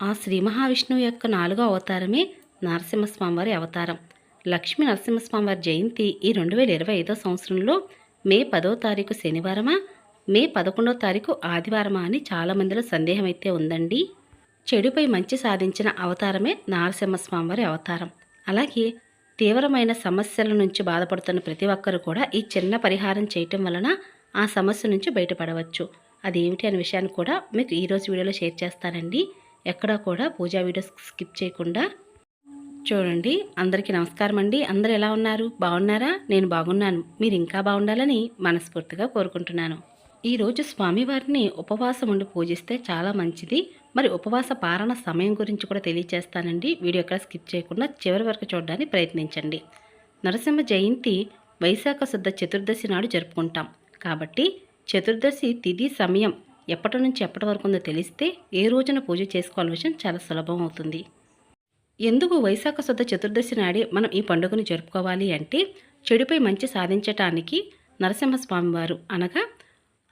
ఆ శ్రీ మహావిష్ణువు యొక్క నాలుగో అవతారమే నరసింహస్వామివారి అవతారం. లక్ష్మీ నరసింహస్వామివారి జయంతి ఈ రెండు వేల ఇరవై ఐదో సంవత్సరంలో మే పదో తారీఖు శనివారమా? మే పదకొండో తారీఖు ఆదివారమా అని చాలామందిలో సందేహం అయితే ఉందండి. చెడుపై మంచి సాధించిన అవతారమే నరసింహస్వామివారి అవతారం. అలాగే తీవ్రమైన సమస్యల నుంచి బాధపడుతున్న ప్రతి ఒక్కరు కూడా ఈ చిన్న పరిహారం చేయటం వలన ఆ సమస్య నుంచి బయటపడవచ్చు. అదేమిటి అనే విషయాన్ని కూడా మీకు ఈరోజు వీడియోలో షేర్ చేస్తానండి. ఎక్కడా కూడా పూజా వీడియోస్ స్కిప్ చేయకుండా చూడండి. అందరికీ నమస్కారం అండి. అందరు ఎలా ఉన్నారు? బాగున్నారా? నేను బాగున్నాను. మీరు ఇంకా బాగుండాలని మనస్ఫూర్తిగా కోరుకుంటున్నాను. ఈరోజు స్వామివారిని ఉపవాసం ఉండి పూజిస్తే చాలా మంచిది. మరి ఉపవాస పారణ సమయం గురించి కూడా తెలియజేస్తానండి వీడియో ఎక్కడ స్కిప్ చేయకుండా చివరి వరకు చూడడానికి ప్రయత్నించండి. నరసింహ జయంతి వైశాఖ శుద్ధ చతుర్దశి నాడు జరుపుకుంటాం. కాబట్టి చతుర్దశి తిథి సమయం ఎప్పటి నుంచి ఎప్పటి వరకు ఉందో తెలిస్తే ఏ రోజున పూజ చేసుకోవాలని విషయం చాలా సులభం అవుతుంది. ఎందుకు వైశాఖ శుద్ధ చతుర్దశి నాడే మనం ఈ పండుగను జరుపుకోవాలి అంటే చెడుపై మంచి సాధించటానికి నరసింహస్వామివారు అనగా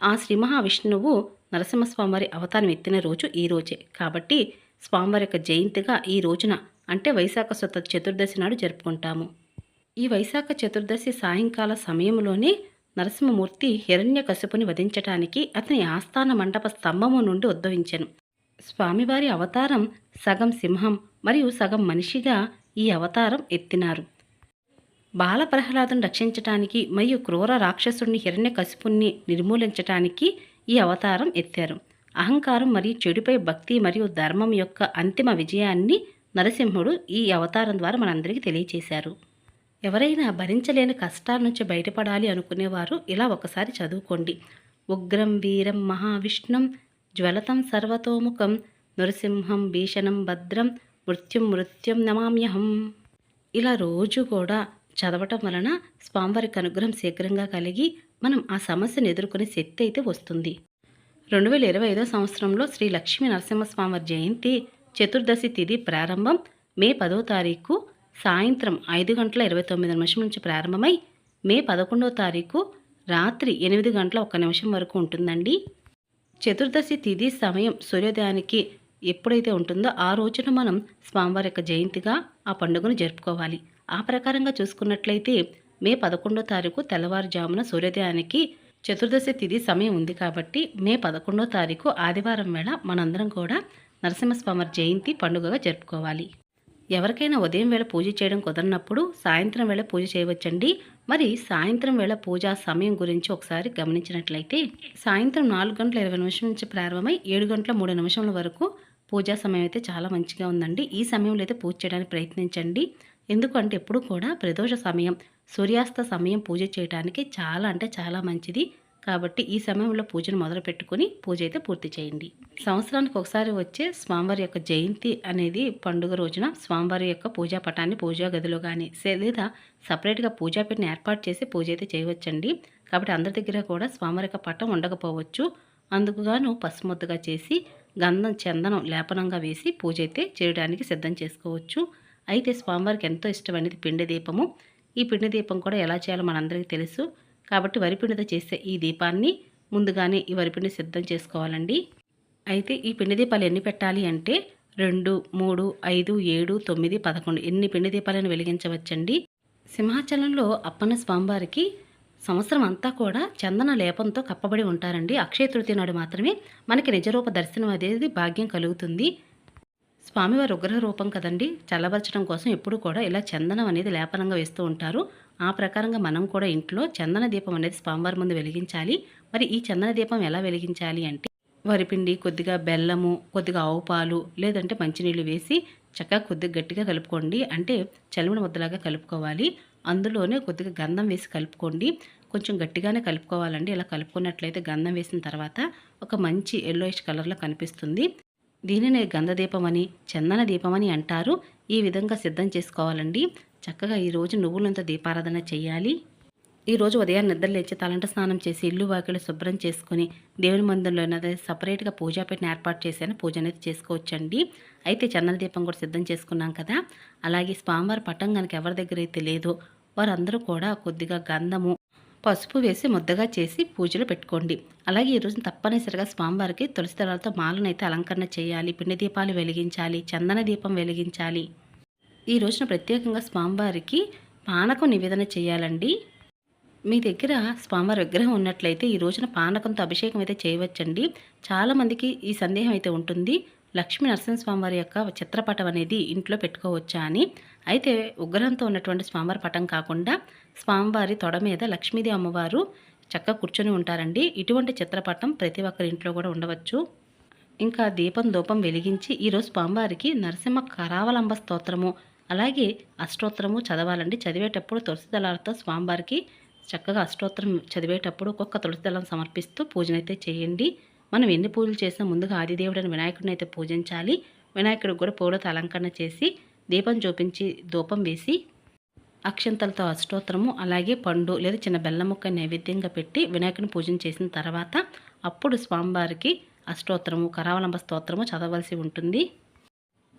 ఆ శ్రీ మహావిష్ణువు నరసింహస్వామివారి అవతారం ఎత్తిన రోజు ఈ రోజే. కాబట్టి స్వామివారి యొక్క జయంతిగా ఈ రోజున అంటే వైశాఖ శుద్ధ చతుర్దశి నాడు జరుపుకుంటాము. ఈ వైశాఖ చతుర్దశి సాయంకాల సమయంలోనే నరసింహమూర్తి హిరణ్యకశిపుని వధించటానికి అతని ఆస్థాన మండప స్తంభము నుండి ఉద్భవించెను. స్వామివారి అవతారం సగం సింహం మరియు సగం మనిషిగా ఈ అవతారం ఎత్తినారు. బాల ప్రహ్లాదును రక్షించటానికి మరియు క్రూర రాక్షసుడిని హిరణ్యకశిపుణ్ణి నిర్మూలించటానికి ఈ అవతారం ఎత్తారు. అహంకారం మరియు చెడుపై భక్తి మరియు ధర్మం యొక్క అంతిమ విజయాన్ని నరసింహుడు ఈ అవతారం ద్వారా మనందరికీ తెలియచేశారు. ఎవరైనా భరించలేని కష్టాల నుంచి బయటపడాలి అనుకునేవారు ఇలా ఒకసారి చదువుకోండి. ఉగ్రం వీరం మహావిష్ణుం జ్వలతం సర్వతోముఖం నృసింహం భీషణం భద్రం మృత్యుం మృత్యుం నమామ్యహం. ఇలా రోజు కూడా చదవటం వలన స్వామివారికి అనుగ్రహం శీఘ్రంగా కలిగి మనం ఆ సమస్యను ఎదుర్కొనే శక్తి అయితే వస్తుంది. రెండు వేల ఇరవై ఐదో సంవత్సరంలో శ్రీ లక్ష్మీ నరసింహస్వామి జయంతి చతుర్దశి తిథి ప్రారంభం మే పదో తారీఖు సాయంత్రం ఐదు గంటల ఇరవై తొమ్మిది నిమిషం నుంచి ప్రారంభమై మే పదకొండవ తారీఖు రాత్రి ఎనిమిది గంటల ఒక్క నిమిషం వరకు ఉంటుందండి. చతుర్దశి తిథి సమయం సూర్యోదయానికి ఎప్పుడైతే ఉంటుందో ఆ రోజున మనం స్వామివారి యొక్క జయంతిగా ఆ పండుగను జరుపుకోవాలి. ఆ ప్రకారంగా చూసుకున్నట్లయితే మే పదకొండో తారీఖు తెల్లవారుజామున సూర్యోదయానికి చతుర్దశి తిథి సమయం ఉంది కాబట్టి మే పదకొండో తారీఖు ఆదివారం వేళ మనందరం కూడా నరసింహస్వామి జయంతి పండుగగా జరుపుకోవాలి. ఎవరికైనా ఉదయం వేళ పూజ చేయడం కుదరనప్పుడు సాయంత్రం వేళ పూజ చేయవచ్చండి. మరి సాయంత్రం వేళ పూజా సమయం గురించి ఒకసారి గమనించినట్లయితే సాయంత్రం నాలుగు గంటల ఇరవై నిమిషం నుంచి ప్రారంభమై ఏడు గంటల మూడు నిమిషముల వరకు పూజా సమయం అయితే చాలా మంచిగా ఉందండి. ఈ సమయంలో అయితే పూజ చేయడానికి ప్రయత్నించండి. ఎందుకంటే ఎప్పుడు కూడా ప్రదోష సమయం సూర్యాస్త సమయం పూజ చేయడానికి చాలా అంటే చాలా మంచిది. కాబట్టి ఈ సమయంలో పూజను మొదలు పెట్టుకుని పూజ అయితే పూర్తి చేయండి. సంవత్సరానికి ఒకసారి వచ్చే స్వామివారి యొక్క జయంతి అనేది పండుగ రోజున స్వామివారి యొక్క పూజా పటాన్ని పూజా గదిలో కానీ లేదా సపరేట్గా పూజా పెట్టిన ఏర్పాటు చేసి పూజ అయితే చేయవచ్చండి. కాబట్టి అందరి దగ్గర కూడా స్వామివారి యొక్క పటం ఉండకపోవచ్చు. అందుకుగాను పసుముద్దగా చేసి గంధం చందనం లేపనంగా వేసి పూజ అయితే చేయడానికి సిద్ధం చేసుకోవచ్చు. అయితే స్వామివారికి ఎంతో ఇష్టమైనది పిండి దీపము. ఈ పిండి దీపం కూడా ఎలా చేయాలో మనందరికీ తెలుసు. కాబట్టి వరిపిండితో చేసే ఈ దీపాన్ని ముందుగానే ఈ వరిపిండి సిద్ధం చేసుకోవాలండి. అయితే ఈ పిండి దీపాలు ఎన్ని పెట్టాలి అంటే రెండు మూడు ఐదు ఏడు తొమ్మిది పదకొండు ఎన్ని పిండి దీపాలను వెలిగించవచ్చండి? సింహాచలంలో అప్పన్న స్వామివారికి సంవత్సరం అంతా కూడా చందన లేపంతో కప్పబడి ఉంటారండి. అక్షయ తృతీయ నాడు మాత్రమే మనకి నిజరూప దర్శనం అనేది భాగ్యం కలుగుతుంది. స్వామివారి ఉగ్రహ రూపం కదండి. చల్లబరచడం కోసం ఎప్పుడు కూడా ఇలా చందనం అనేది లేపనంగా వేస్తూ ఉంటారు. ఆ ప్రకారంగా మనం కూడా ఇంట్లో చందన దీపం అనేది స్వామివారి ముందు వెలిగించాలి. మరి ఈ చందన దీపం ఎలా వెలిగించాలి అంటే వరిపిండి కొద్దిగా బెల్లము కొద్దిగా ఆవు పాలు లేదంటే మంచినీళ్ళు వేసి చక్కగా కొద్దిగా గట్టిగా కలుపుకోండి. అంటే చలిమిడి ముద్దలాగా కలుపుకోవాలి. అందులోనే కొద్దిగా గంధం వేసి కలుపుకోండి. కొంచెం గట్టిగానే కలుపుకోవాలండి. ఇలా కలుపుకున్నట్లయితే గంధం వేసిన తర్వాత ఒక మంచి ఎల్లోయిష్ కలర్లో కనిపిస్తుంది. దీనిని గంధదీపం అని చందన దీపం అని అంటారు. ఈ విధంగా సిద్ధం చేసుకోవాలండి. చక్కగా ఈరోజు నువ్వులంత దీపారాధన చేయాలి ఈరోజు ఉదయం నిద్ర లేచి తలంట స్నానం చేసి ఇల్లు వాకిలు శుభ్రం చేసుకుని దేవుని మందిరంలో అనేది సపరేట్గా పూజా పెట్టిన ఏర్పాటు చేశాను. పూజ అనేది చేసుకోవచ్చండి. అయితే చందన దీపం కూడా సిద్ధం చేసుకున్నాం కదా. అలాగే స్వామివారి పట్టం కనుక ఎవరి దగ్గర అయితే లేదో వారందరూ కూడా కొద్దిగా గంధము పసుపు వేసి ముద్దగా చేసి పూజలు పెట్టుకోండి. అలాగే ఈరోజు తప్పనిసరిగా స్వామివారికి తులసి దళాలతో మాలను అయితే అలంకరణ చేయాలి. పిండి దీపాలు వెలిగించాలి చందన దీపం వెలిగించాలి. ఈ రోజున ప్రత్యేకంగా స్వామివారికి పానకం నివేదన చేయాలండి. మీ దగ్గర స్వామివారి విగ్రహం ఉన్నట్లయితే ఈ రోజున పానకంతో అభిషేకం అయితే చేయవచ్చండి. చాలామందికి ఈ సందేహం అయితే ఉంటుంది. లక్ష్మీ నరసింహస్వామివారి యొక్క చిత్రపటం అనేది ఇంట్లో పెట్టుకోవచ్చా అని. అయితే ఉగ్రహంతో ఉన్నటువంటి స్వామివారి పటం కాకుండా స్వామివారి తొడ మీద లక్ష్మీదేవి అమ్మవారు చక్కగా కూర్చొని ఉంటారండి. ఇటువంటి చిత్రపటం ప్రతి ఒక్కరి ఇంట్లో కూడా ఉండవచ్చు. ఇంకా దీపం దూపం వెలిగించి ఈరోజు స్వామివారికి నరసింహ కరావలంబ స్తోత్రము అలాగే అష్టోత్తరము చదవాలండి. చదివేటప్పుడు తులసి దళాలతో స్వామివారికి చక్కగా అష్టోత్తరం చదివేటప్పుడు ఒక్కొక్క తులసి దళం సమర్పిస్తూ పూజనైతే చేయండి. మనం ఎన్ని పూజలు చేసినా ముందుగా ఆదిదేవుడని వినాయకుడిని అయితే పూజించాలి. వినాయకుడికి కూడా పూలతో అలంకరణ చేసి దీపం చూపించి ధూపం వేసి అక్షంతలతో అష్టోత్తరము అలాగే పండు లేదా చిన్న బెల్లం ముక్క నైవేద్యంగా పెట్టి వినాయకుని పూజన చేసిన తర్వాత అప్పుడు స్వామివారికి అష్టోత్తరము కరావలంబ స్తోత్రము చదవలసి ఉంటుంది.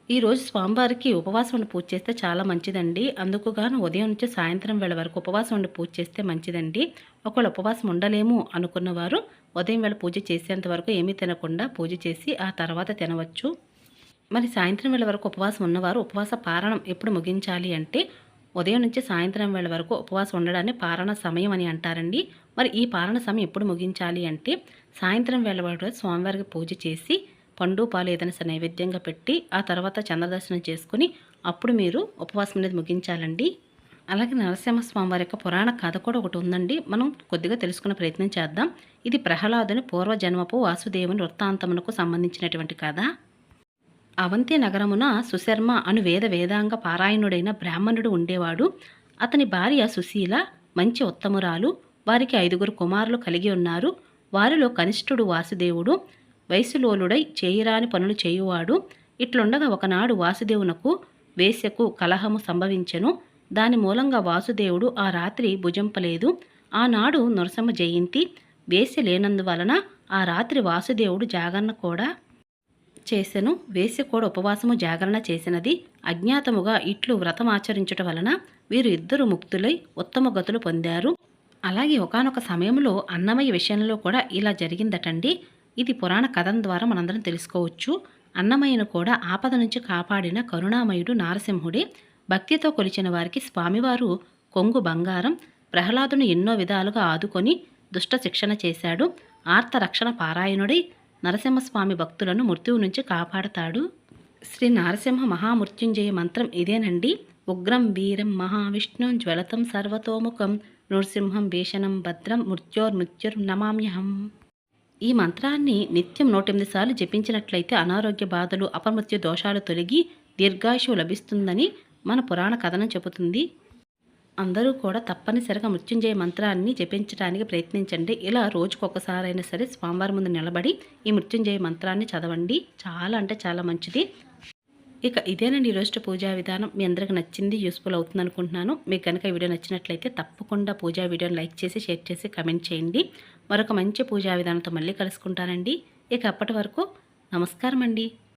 ఈరోజు స్వామివారికి ఉపవాసం ఉండి పూజ చేస్తే చాలా మంచిదండి. అందుకు గాను ఉదయం నుంచి సాయంత్రం వేళ వరకు ఉపవాసం ఉండి పూజ చేస్తే మంచిదండి. ఒకవేళ ఉపవాసం ఉండలేము అనుకున్నవారు ఉదయం వేళ పూజ చేసేంత వరకు ఏమీ తినకుండా పూజ చేసి ఆ తర్వాత తినవచ్చు. మరి సాయంత్రం వేళ వరకు ఉపవాసం ఉన్నవారు ఉపవాస పారణం ఎప్పుడు ముగించాలి అంటే ఉదయం నుంచి సాయంత్రం వేళ వరకు ఉపవాసం ఉండడాన్ని పారణ సమయం అని అంటారండి. మరి ఈ పారణ సమయం ఎప్పుడు ముగించాలి అంటే సాయంత్రం వేళ వరకు స్వామివారికి పూజ చేసి పండు పాలు ఏదైనా సరే నైవేద్యంగా పెట్టి ఆ తర్వాత చంద్రదర్శనం చేసుకుని అప్పుడు మీరు ఉపవాసం అనేది ముగించాలండి. అలాగే నరసింహస్వామి వారి యొక్క పురాణ కథ కూడా ఒకటి ఉందండి. మనం కొద్దిగా తెలుసుకునే ప్రయత్నం చేద్దాం. ఇది ప్రహ్లాదుని పూర్వజన్మపు వాసుదేవుని వృత్తాంతమునకు సంబంధించినటువంటి కథ. అవంతి నగరమున సుశర్మ అను వేద వేదాంగ పారాయణుడైన బ్రాహ్మణుడు ఉండేవాడు. అతని భార్య సుశీల మంచి ఉత్తమురాలు. వారికి ఐదుగురు కుమారులు కలిగి ఉన్నారు. వారిలో కనిష్ఠుడు వాసుదేవుడు. వయసులోలుడై చేయరాని పనులు చేయువాడు ఇట్లుండగా ఒకనాడు వాసుదేవునకు వేశ్యకు కలహము సంభవించెను. దాని మూలంగా వాసుదేవుడు ఆ రాత్రి భుజంపలేదు. ఆనాడు నరసమ్మ జయంతి వేశ్య లేనందువలన ఆ రాత్రి వాసుదేవుడు జాగరణ కూడా చేసెను. వేశ్య కూడా ఉపవాసము జాగరణ చేసినది. అజ్ఞాతముగా ఇట్లు వ్రతం ఆచరించుట వలన వీరు ఇద్దరు ముక్తులై ఉత్తమ గతులు పొందారు. అలాగే ఒకానొక సమయంలో అన్నమయ్య విషయంలో కూడా ఇలా జరిగిందటండి. ఇది పురాణ కథం ద్వారా మనందరం తెలుసుకోవచ్చు. అన్నమయ్యను కూడా ఆపద నుంచి కాపాడిన కరుణామయుడు నారసింహుడే భక్తితో కొలిచిన వారికి స్వామివారు కొంగు బంగారం ప్రహ్లాదును ఎన్నో విధాలుగా ఆదుకొని దుష్ట శిక్షణ చేశాడు. ఆర్త రక్షణ పారాయణుడై నరసింహస్వామి భక్తులను మృత్యువు నుంచి కాపాడతాడు. శ్రీ నరసింహ మహామృత్యుంజయ మంత్రం ఇదేనండి. ఉగ్రం వీరం మహావిష్ణుం జ్వలతం సర్వతోముఖం నృసింహం భీషణం భద్రం మృత్యోర్మృత్యుర్ నమామ్యహం ఈ మంత్రాన్ని నిత్యం నూటెనిమిది సార్లు జపించినట్లయితే అనారోగ్య బాధలు అపమృత్యు దోషాలు తొలగి దీర్ఘాయుషు లభిస్తుందని మన పురాణ కథనం చెబుతుంది. అందరూ కూడా తప్పనిసరిగా మృత్యుంజయ మంత్రాన్ని జపించడానికి ప్రయత్నించండి. ఇలా రోజుకొకసారైనా సరే స్వామివారి ముందు నిలబడి ఈ మృత్యుంజయ మంత్రాన్ని చదవండి. చాలా అంటే చాలా మంచిది. ఇక ఇదేనండి ఈరోజు పూజా విధానం. మీ అందరికి నచ్చింది యూస్ఫుల్ అవుతుంది అనుకుంటున్నాను. మీకు కనుక వీడియో నచ్చినట్లయితే తప్పకుండా పూజా వీడియోని లైక్ చేసి షేర్ చేసి కమెంట్ చేయండి. మరొక మంచి పూజా విధానంతో మళ్ళీ కలుసుకుంటానండి. ఇక అప్పటి వరకు నమస్కారం అండి